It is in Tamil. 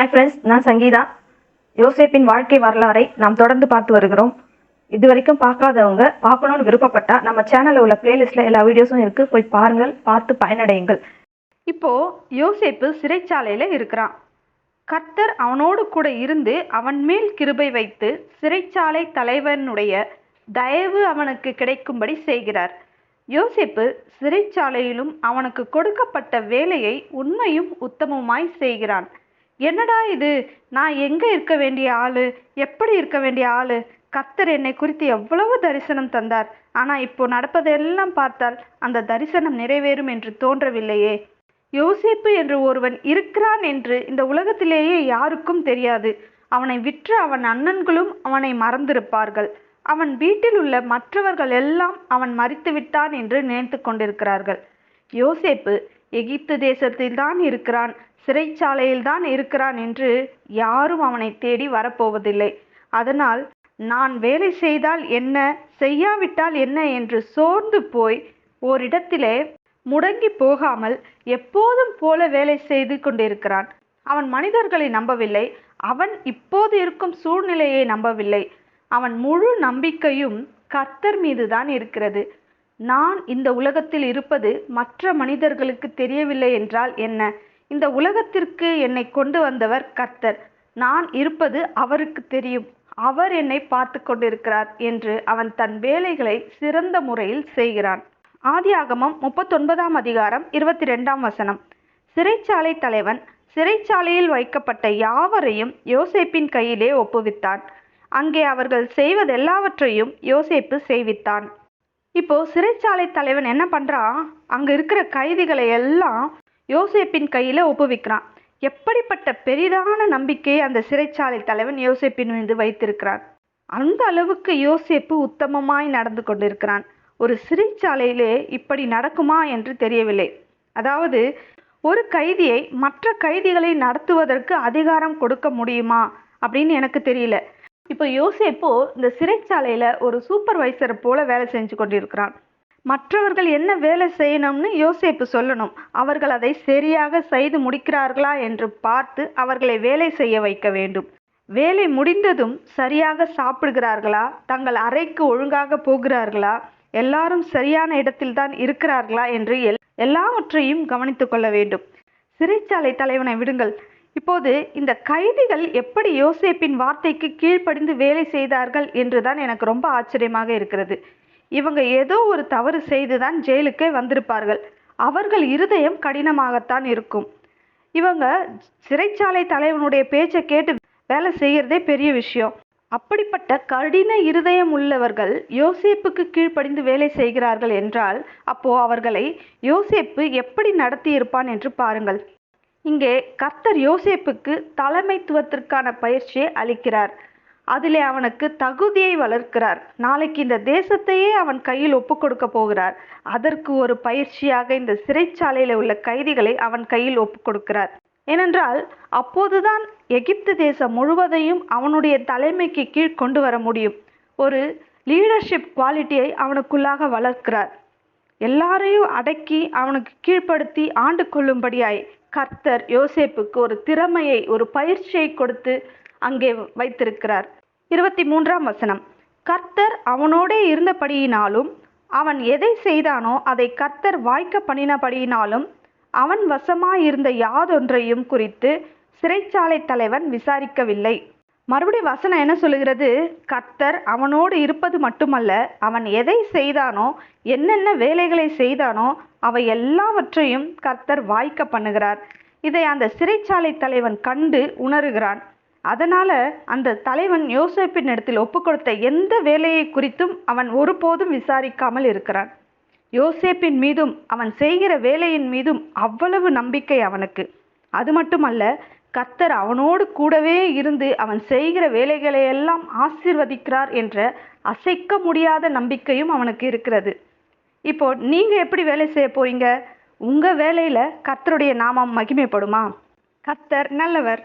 ஹாய் ஃப்ரெண்ட்ஸ் நான் சங்கீதா. யோசேப்பின் வாழ்க்கை வரலாறை நாம் தொடர்ந்து பார்த்து வருகிறோம். இது வரைக்கும் பார்க்காதவங்க பார்க்கணும்னு விருப்பப்பட்டா நம்ம சேனலில் உள்ள பிளேலிஸ்ட்டில் எல்லா வீடியோஸும் இருக்குது போய் பாருங்கள் பார்த்து பயனடையுங்கள். இப்போ யோசேப்பு சிறைச்சாலையில் இருக்கிறான். கர்த்தர் அவனோடு கூட இருந்து அவன் மேல் கிருபை வைத்து சிறைச்சாலை தலைவனுடைய தயவு அவனுக்கு கிடைக்கும்படி செய்கிறார். யோசேப்பு சிறைச்சாலையிலும் அவனுக்கு கொடுக்கப்பட்ட வேலையை உண்மையும் உத்தமமாய் செய்கிறான். என்னடா இது? நான் எங்கே இருக்க வேண்டிய ஆளு? எப்படி இருக்க வேண்டிய ஆளு? கத்தர் என்னை குறித்து எவ்வளவு தரிசனம் தந்தார். ஆனால் இப்போ நடப்பதெல்லாம் பார்த்தால் அந்த தரிசனம் நிறைவேறும் என்று தோன்றவில்லையே. யோசேப்பு என்று ஒருவன் இருக்கிறான் என்று இந்த உலகத்திலேயே யாருக்கும் தெரியாது. அவனை விற்ற அவன் அண்ணன்களும் அவனை மறந்திருப்பார்கள். அவன் வீட்டில் உள்ள மற்றவர்கள் எல்லாம் அவன் மறித்து விட்டான் என்று நினைத்து கொண்டிருக்கிறார்கள். யோசேப்பு எகிப்து தேசத்தில் தான் இருக்கிறான் சிறைச்சாலையில்தான் இருக்கிறான் என்று யாரும் அவனை தேடி வரப்போவதில்லை. அதனால் நான் வேலை செய்தால் என்ன செய்யாவிட்டால் என்ன? என்று சோர்ந்து போய் ஓரிடத்திலே முடங்கி போகாமல் எப்போதும் போல வேலை செய்து கொண்டிருக்கிறான். அவன் மனிதர்களை நம்பவில்லை அவன் இப்போது இருக்கும் சூழ்நிலையை நம்பவில்லை. அவன் முழு நம்பிக்கையும் கர்த்தர் மீதுதான் இருக்கிறது. நான் இந்த உலகத்தில் இருப்பது மற்ற மனிதர்களுக்கு தெரியவில்லை என்றால் என்ன? இந்த உலகத்திற்கு என்னை கொண்டு வந்தவர் கர்த்தர். நான் இருப்பது அவருக்கு தெரியும். அவர் என்னை பார்த்து கொண்டிருக்கிறார் என்று அவன் தன் வேலைகளை சிறந்த முறையில் செய்கிறான். ஆதியாகமம் முப்பத்தொன்பதாம் அதிகாரம் இருபத்தி ரெண்டாம் வசனம். சிறைச்சாலை தலைவன் சிறைச்சாலையில் வைக்கப்பட்ட யாவரையும் யோசேப்பின் கையிலே ஒப்புவித்தான். அங்கே அவர்கள் செய்வதெல்லாவற்றையும் யோசேப்பு செய்வித்தான். இப்போ சிறைச்சாலை தலைவன் என்ன பண்றான் அங்க இருக்கிற கைதிகளை எல்லாம் யோசேப்பின் கையில ஒப்புவிக்கிறான். எப்படிப்பட்ட பெரிதான நம்பிக்கையை அந்த சிறைச்சாலை தலைவன் யோசேப்பின் மீது வைத்திருக்கிறான்? அந்த அளவுக்கு யோசேப்பு உத்தமமாய் நடந்து கொண்டிருக்கிறான். ஒரு சிறைச்சாலையிலே இப்படி நடக்குமா என்று தெரியவில்லை. அதாவது ஒரு கைதியை மற்ற கைதிகளை நடத்துவதற்கு அதிகாரம் கொடுக்க முடியுமா? அப்படின்னு எனக்கு தெரியல. இப்போ யோசேப்போ இந்த சிறைச்சாலையில் ஒரு சூப்பர்வைசரை போல வேலை செஞ்சு கொண்டிருக்கிறான். மற்றவர்கள் என்ன வேலை செய்யணும்னு யோசேப்பு சொல்லணும். அவர்கள் அதை சரியாக செய்து முடிக்கிறார்களா என்று பார்த்து அவர்களை வேலை செய்ய வைக்க வேண்டும். வேலை முடிந்ததும் சரியாக சாப்பிடுகிறார்களா? தங்கள் அறைக்கு ஒழுங்காக போகிறார்களா? எல்லாரும் சரியான இடத்தில்தான் இருக்கிறார்களா? என்று எல் எல்லாவற்றையும் கவனித்துக் கொள்ள வேண்டும். சிறைச்சாலை தலைவனை விடுங்கள். இப்போது இந்த கைதிகள் எப்படி யோசேப்பின் வார்த்தைக்கு கீழ்ப்படிந்து வேலை செய்தார்கள் என்றுதான் எனக்கு ரொம்ப ஆச்சரியமாக இருக்கிறது. இவங்க ஏதோ ஒரு தவறு செய்துதான் ஜெயிலுக்கே வந்திருப்பார்கள். அவர்கள் இருதயம் கடினமாகத்தான் இருக்கும். இவங்க சிறைச்சாலை தலைவனுடைய பேச்சை கேட்டு வேலை செய்யறதே பெரிய விஷயம். அப்படிப்பட்ட கடின இருதயம் உள்ளவர்கள் யோசேப்புக்கு கீழ்ப்படிந்து வேலை செய்கிறார்கள் என்றால் அப்போ அவர்களை யோசேப்பு எப்படி நடத்தி இருப்பான் என்று பாருங்கள். இங்கே கர்த்தர் யோசேப்புக்கு தலைமைத்துவத்திற்கான பயிற்சியை அளிக்கிறார். அதிலே அவனுக்கு தகுதியை வளர்க்கிறார். நாளைக்கு இந்த தேசத்தையே அவன் கையில் ஒப்பு கொடுக்க போகிறார். அதற்கு ஒரு பயிற்சியாக இந்த சிறைச்சாலையில் உள்ள கைதிகளை அவன் கையில் ஒப்பு கொடுக்கிறார். ஏனென்றால் அப்போதுதான் எகிப்து தேசம் முழுவதையும் அவனுடைய தலைமைக்கு கீழ் கொண்டு வர முடியும். ஒரு லீடர்ஷிப் குவாலிட்டியை அவனுக்குள்ளாக வளர்க்கிறார். எல்லாரையும் அடக்கி அவனுக்கு கீழ்ப்படுத்தி ஆண்டு கொள்ளும்படியாய் கர்த்தர் யோசேப்புக்கு ஒரு திறமையை ஒரு பயிற்சியை கொடுத்து அங்கே வைத்திருக்கிறார். இருபத்தி மூன்றாம் வசனம். கர்த்தர் அவனோடே இருந்தபடியினாலும் அவன் எதை செய்தானோ அதை கர்த்தர் வாய்க்க பண்ணினபடியினாலும் அவன் வசமாயிருந்த யாதொன்றையும் குறித்து சிறைச்சாலை தலைவன் விசாரிக்கவில்லை. மறுபடியும் வசனம் என்ன சொல்லுகிறது? கர்த்தர் அவனோடு இருப்பது மட்டுமல்ல அவன் எதை செய்தானோ என்னென்ன வேலைகளை செய்தானோ அவை எல்லாவற்றையும் கர்த்தர் வாய்க்க பண்ணுகிறார். இதை அந்த சிறைச்சாலை தலைவன் கண்டு உணர்கிறான். அதனால அந்த தலைவன் யோசேப்பின் இடத்தில் ஒப்பு கொடுத்த எந்த வேலையை குறித்தும் அவன் ஒருபோதும் விசாரிக்காமல் இருக்கிறான். யோசேப்பின் மீதும் அவன் செய்கிற வேலையின் மீதும் அவ்வளவு நம்பிக்கை அவனுக்கு. அது மட்டுமல்ல கத்தர் அவனோடு கூடவே இருந்து அவன் செய்கிற வேலைகளை எல்லாம் ஆசிர்வதிக்கிறார் என்ற அசைக்க முடியாத நம்பிக்கையும் அவனுக்கு இருக்கிறது. இப்போ நீங்கள் எப்படி வேலை செய்ய போறீங்க? உங்கள் வேலையில் கர்த்தருடைய நாமம் மகிமைப்படுமா? கத்தர் நல்லவர்.